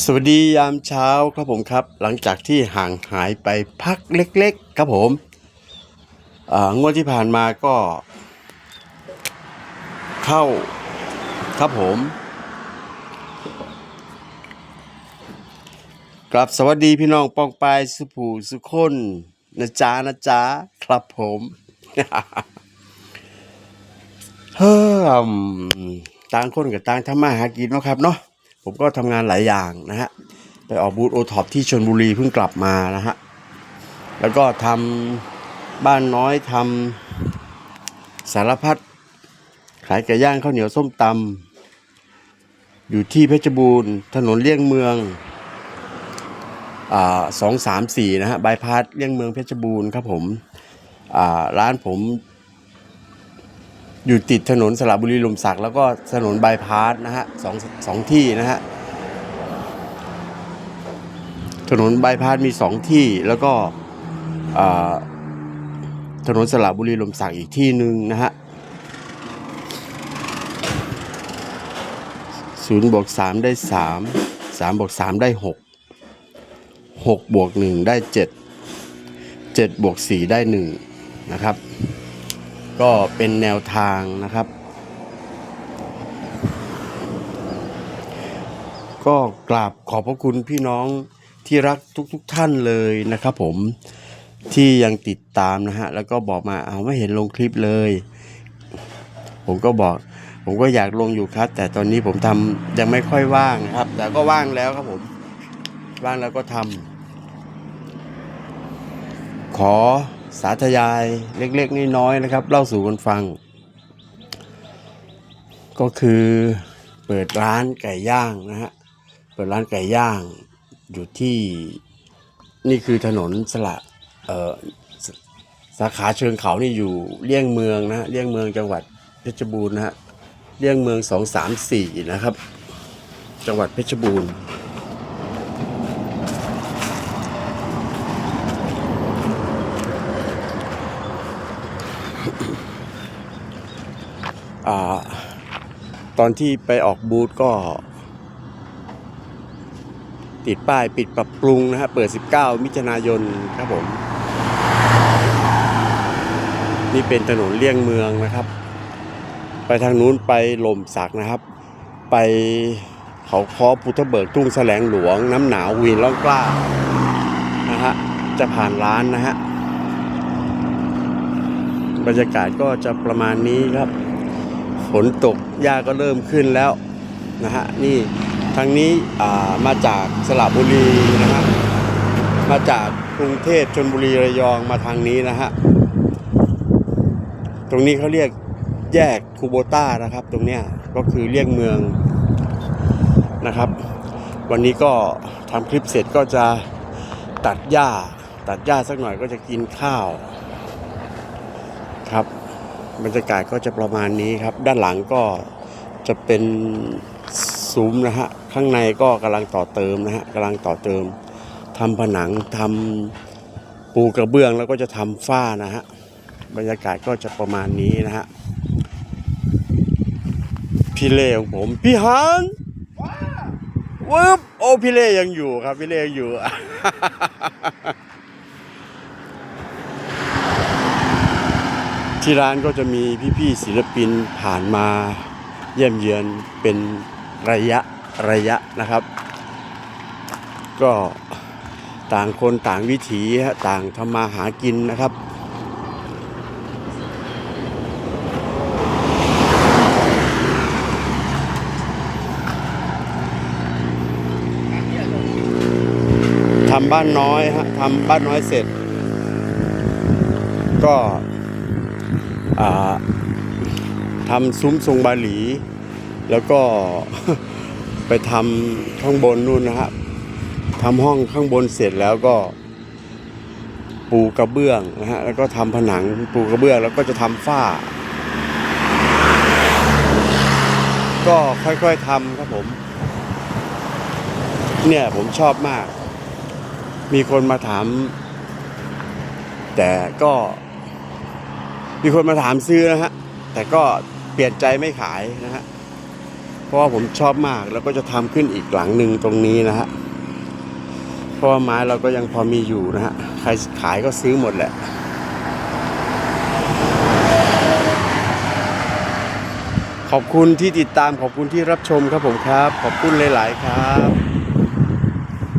สวัสดียามเช้าครับผมครับ หลังจากที่ห่างหายไปพักเล็ก ๆ ครับผมงวดที่ผ่านมาก็ เข้าครับผมกลับสวัสดีพี่น้องปองปายสุภูสุคนนะจ๊ะนะจ๊ะครับผมเฮ้มต่างคนกับต่างทำมาหากินเนาะครับเนาะ ผมก็ทำงานหลายอย่างนะฮะ ไปออกบูธโอท็อปที่ชนบุรีเพิ่งกลับมานะฮะ แล้วก็ทำบ้านน้อยทำสารพัดขายไก่ย่างข้าวเหนียวส้มตำอยู่ที่เพชรบูรณ์ ถนนเลี่ยงเมืองอ่าสองสามสี่นะฮะบายพาสเลี่ยงเมืองเพชรบูรณ์ครับผมอ่าร้านผม อยู่ติดถนนสระบุรีลมศักดิ์แล้วก็ถนนบายพาสนะฮะสองสองที่นะฮะถนนบายพาสมีสองที่แล้วก็ถนนสระบุรีลมศักดิ์อีกที่หนึ่งนะฮะศูนย์บวกสามได้สามสามบวกสามได้หกหกบวกหนึ่งได้เจ็ดเจ็ดบวกสี่ได้หนึ่งนะครับ ก็เป็นแนวทางนะครับ ก็กราบขอบพระคุณพี่น้องที่รักทุกๆทท่านเลยนะครับผมที่ยังติดตามนะฮะ แล้วก็บอกมาเอาไม่เห็นลงคลิปเลย ผมก็บอก ผมก็อยากลงอยู่ครับ แต่ตอนนี้ผมทำยังไม่ค่อยว่างนะครับ แต่ก็ว่างแล้วครับผม ว่างแล้วก็ทำขอ สาธยายเล็กๆน้อยๆนะครับ เล่าสู่กันฟัง ก็คือเปิดร้านไก่ย่างนะฮะเปิดร้านไก่ย่างอยู่ที่นี่คือถนนสละเออสสาขาเชิงเขานี่อยู่เลี่ยงเมืองนะฮะเลี่ยงเมืองจังหวัดเพชรบูรณ์นะฮะเลี่ยงเมืองสองสามสี่นะครับ จังหวัดเพชรบูรณ์ ตอนที่ไปออกบูธก็ ติดป้ายปิดปรับปรุงนะฮะเปิด 19 มิถุนายนครับผม นี่เป็นถนนเลี่ยงเมืองนะครับ ไปทางนู้นไปลมสักนะครับ ไปเขาคอพุทธเบิกทุ่งแสลงหลวง น้ำหนาววีนล่องกล้านะฮะจะผ่านร้านนะฮะบรรยากาศก็จะประมาณนี้ครับ ฝนตกหญ้าก็เริ่มขึ้นแล้วนะฮะนี่ทางนี้มาจากสระบุรีนะฮะมาจากกรุงเทพชนบุรีระยองมาทางนี้นะฮะตรงนี้เขาเรียกแยกคูโบต้านะครับ ตรงเนี้ยก็คือเรียกเมืองนะครับ วันนี้ก็ทำคลิปเสร็จก็จะตัดหญ้า ตัดหญ้าสักหน่อยก็จะกินข้าวครับ บรรยากาศก็จะประมาณนี้ครับ ด้านหลังก็จะเป็นซุ้มนะฮะข้างในก็กำลังต่อเติมนะฮะกำลังต่อเติมทำผนังทำปูกระเบื้องแล้วก็จะทำฝ้านะฮะบรรยากาศก็จะประมาณนี้นะฮะพี่เล่ของผมพี่ฮันวึบโอ้พี่เล่ยังอยู่ครับพี่เล่ยังอยู่ ที่ร้านก็จะมีพี่ๆศิลปินผ่านมาเยี่ยมเยือนเป็นระยะระยะนะครับ ก็ต่างคนต่างวิถีต่างทำมาหากินนะครับทำบ้านน้อยฮะทำบ้านน้อยเสร็จ ก็ ทำซุ้มทรงบาหลี แล้วก็ไปทำข้างบนนู่นนะฮะทำห้องข้างบนเสร็จแล้วก็ปูกระเบื้องนะฮะแล้วก็ทำผนังปูกระเบื้องแล้วก็จะทำฝ้า ก็ค่อยๆทำครับผม เนี่ยผมชอบมาก มีคนมาถาม แต่ก็ มีคนมาถามซื้อนะฮะ แต่ก็เปลี่ยนใจไม่ขายนะฮะ เพราะว่าผมชอบมากแล้วก็จะทำขึ้นอีกหลังหนึ่งตรงนี้นะฮะ เพราะว่าไม้เราก็ยังพอมีอยู่นะฮะ ใครขายก็ซื้อหมดแหละขอบคุณที่ติดตามขอบคุณที่รับชมครับผมครับ ขอบคุณหลาย ๆ ครับ